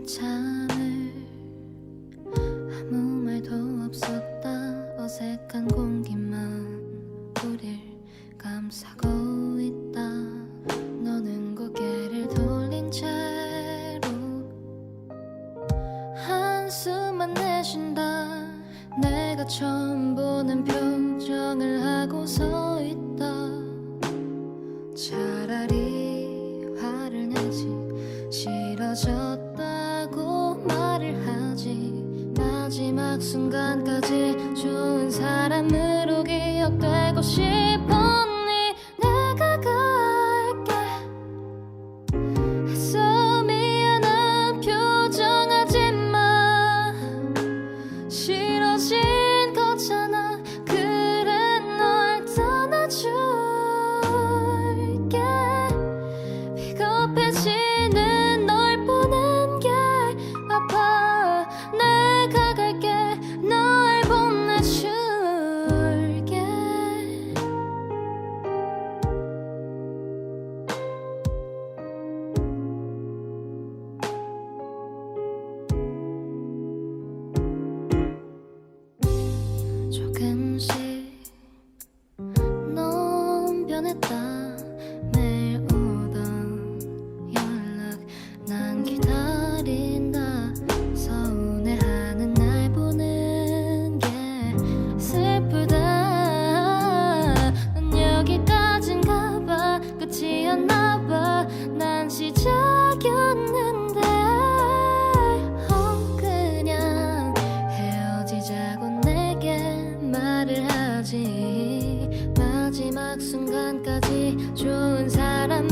한참을 아무 말도 없었다. 어색한 공기만 우릴 감싸고 있다. 너는 고개를 돌린 채로 한숨만 내쉰다. 내가 처음 보는 표정을 하고 서 있다. 차라리 화를 내지 싫어졌다 순간까지 좋은 사람으로 기억되고 싶었 지금까지 좋은 사람